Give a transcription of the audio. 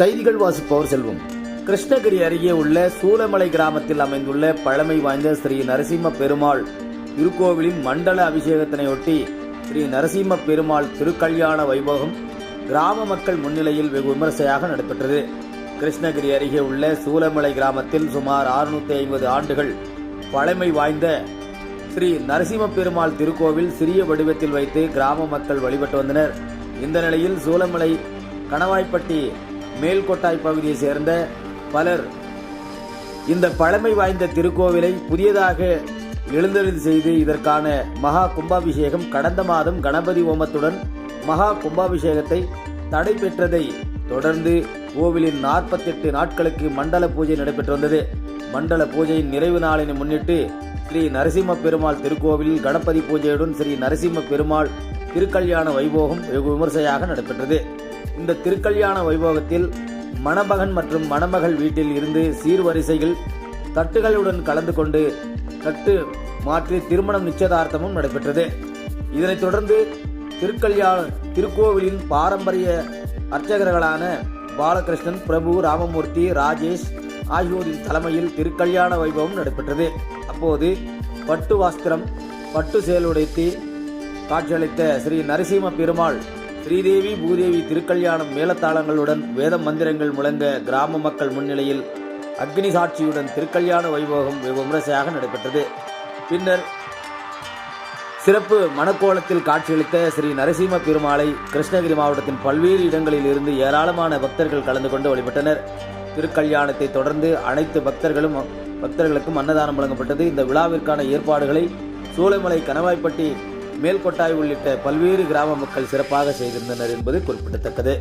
செய்திகள் வாசிப்பவர் செல்வம். கிருஷ்ணகிரி அருகே உள்ள சூலமலை கிராமத்தில் அமைந்துள்ள பழமை வாய்ந்த ஸ்ரீ நரசிம்ம பெருமாள் திருக்கோவிலின் மண்டல அபிஷேகத்தினையொட்டி ஸ்ரீ நரசிம்ம பெருமாள் திருக்கல்யாண வைபோகம் கிராம மக்கள் முன்னிலையில் வெகு விமர்சையாக நடைபெற்றது. கிருஷ்ணகிரி அருகே உள்ள சூலமலை கிராமத்தில் சுமார் 650 ஐம்பது ஆண்டுகள் பழமை வாய்ந்த ஸ்ரீ நரசிம்ம பெருமாள் திருக்கோவில் சிறிய வடிவத்தில் வைத்து கிராம மக்கள் வழிபட்டு வந்தனர். இந்த நிலையில் சூலமலை கணவாய்ப்பட்டி மேல்கொட்டாய் பகுதியை சேர்ந்த பலர் இந்த பழமை வாய்ந்த திருக்கோவிலை புதியதாக எழுந்தருள் செய்து இதற்கான மகா கும்பாபிஷேகம் கடந்த மாதம் கணபதி ஹோமத்துடன் மகா கும்பாபிஷேகத்தை தடை பெற்றதை தொடர்ந்து கோவிலின் 48 நாட்களுக்கு மண்டல பூஜை நடைபெற்று வந்தது. மண்டல பூஜையின் நிறைவு நாளினை முன்னிட்டு ஸ்ரீ நரசிம்ம பெருமாள் திருக்கோவிலில் கணபதி பூஜையுடன் ஸ்ரீ நரசிம்ம பெருமாள் திருக்கல்யாண வைபோகம் வெகு விமர்சையாக நடைபெற்றது. இந்த திருக்கல்யாண வைபவத்தில் மணமகன் மற்றும் மணமகள் வீட்டில் இருந்து சீர்வரிசைகள் தட்டுகளுடன் கலந்து கொண்டு தட்டு மாற்றி திருமணம் நிச்சயதார்த்தமும் நடைபெற்றது. இதனைத் தொடர்ந்து திருக்கல்யாண திருக்கோவிலின் பாரம்பரிய அர்ச்சகர்களான பாலகிருஷ்ணன் பிரபு ராமமூர்த்தி ராஜேஷ் ஆகியோரின் தலைமையில் திருக்கல்யாண வைபவம் நடைபெற்றது. அப்போது பட்டு வாஸ்திரம் பட்டு செயலுடைத்து காட்சியளித்த ஸ்ரீ நரசிம்ம பெருமாள் ஸ்ரீதேவி பூதேவி திருக்கல்யாணம் மேலத்தாளங்களுடன் வேத மந்திரங்கள் முழங்க கிராம மக்கள் முன்னிலையில் அக்னி சாட்சியுடன் திருக்கல்யாண வைபோகம் வெகு விமரிசையாக நடைபெற்றது. பின்னர் சிறப்பு மணக்கோலத்தில் காட்சியளித்த ஸ்ரீ நரசிம்ம பெருமாளை கிருஷ்ணகிரி மாவட்டத்தின் பல்வேறு இடங்களில் இருந்து ஏராளமான பக்தர்கள் கலந்து கொண்டு வழிபட்டனர். திருக்கல்யாணத்தை தொடர்ந்து அனைத்து பக்தர்களும் பக்தர்களுக்கும் அன்னதானம் வழங்கப்பட்டது. இந்த விழாவிற்கான ஏற்பாடுகளை சூளைமலை கணவாய்ப்பட்டி மேல்கொட்டாய் உள்ளிட்ட பல்வேறு கிராம மக்கள் சிறப்பாக செய்திருந்தனர் என்பது குறிப்பிடத்தக்கது.